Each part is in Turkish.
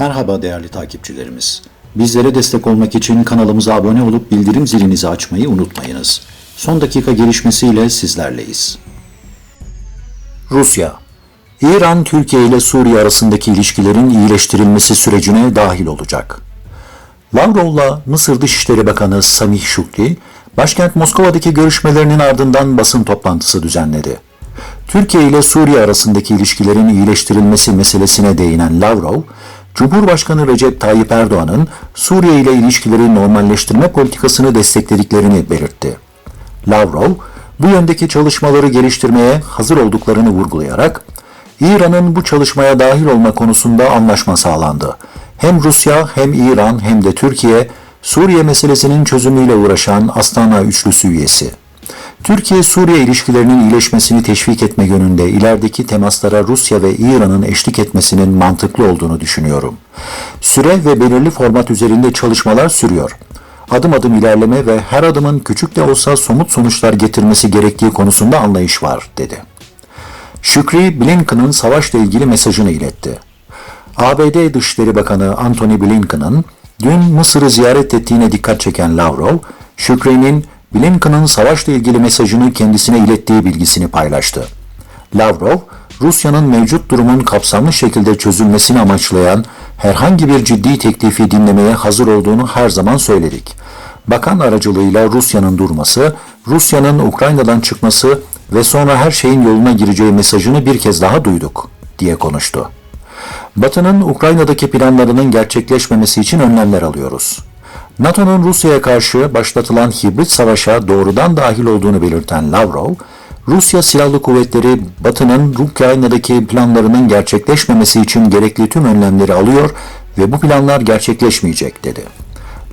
Merhaba değerli takipçilerimiz. Bizlere destek olmak için kanalımıza abone olup bildirim zilinizi açmayı unutmayınız. Son dakika gelişmesiyle sizlerleyiz. Rusya İran, Türkiye ile Suriye arasındaki ilişkilerin iyileştirilmesi sürecine dahil olacak. Lavrov'la Mısır Dışişleri Bakanı Samih Şukri, başkent Moskova'daki görüşmelerinin ardından basın toplantısı düzenledi. Türkiye ile Suriye arasındaki ilişkilerin iyileştirilmesi meselesine değinen Lavrov, Cumhurbaşkanı Recep Tayyip Erdoğan'ın Suriye ile ilişkileri normalleştirme politikasını desteklediklerini belirtti. Lavrov, bu yöndeki çalışmaları geliştirmeye hazır olduklarını vurgulayarak, İran'ın bu çalışmaya dahil olma konusunda anlaşma sağlandı. Hem Rusya hem İran hem de Türkiye, Suriye meselesinin çözümüyle uğraşan Astana Üçlüsü üyesi. Türkiye-Suriye ilişkilerinin iyileşmesini teşvik etme yönünde ilerideki temaslara Rusya ve İran'ın eşlik etmesinin mantıklı olduğunu düşünüyorum. Süre ve belirli format üzerinde çalışmalar sürüyor. Adım adım ilerleme ve her adımın küçük de olsa somut sonuçlar getirmesi gerektiği konusunda anlayış var, dedi. Şükri, Blinken'ın savaşla ilgili mesajını iletti. ABD Dışişleri Bakanı Antony Blinken'ın dün Mısır'ı ziyaret ettiğine dikkat çeken Lavrov, Şükri'nin Blinken'ın savaşla ilgili mesajını kendisine ilettiği bilgisini paylaştı. Lavrov, Rusya'nın mevcut durumun kapsamlı şekilde çözülmesini amaçlayan herhangi bir ciddi teklifi dinlemeye hazır olduğunu her zaman söyledik. Bakan aracılığıyla Rusya'nın durması, Rusya'nın Ukrayna'dan çıkması ve sonra her şeyin yoluna gireceği mesajını bir kez daha duyduk, diye konuştu. Batı'nın Ukrayna'daki planlarının gerçekleşmemesi için önlemler alıyoruz. NATO'nun Rusya'ya karşı başlatılan hibrit savaşa doğrudan dahil olduğunu belirten Lavrov, Rusya Silahlı Kuvvetleri Batı'nın Ukrayna'daki planlarının gerçekleşmemesi için gerekli tüm önlemleri alıyor ve bu planlar gerçekleşmeyecek dedi.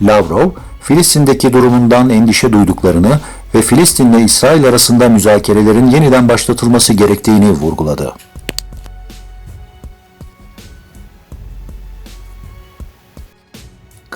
Lavrov, Filistin'deki durumundan endişe duyduklarını ve Filistin ile İsrail arasında müzakerelerin yeniden başlatılması gerektiğini vurguladı.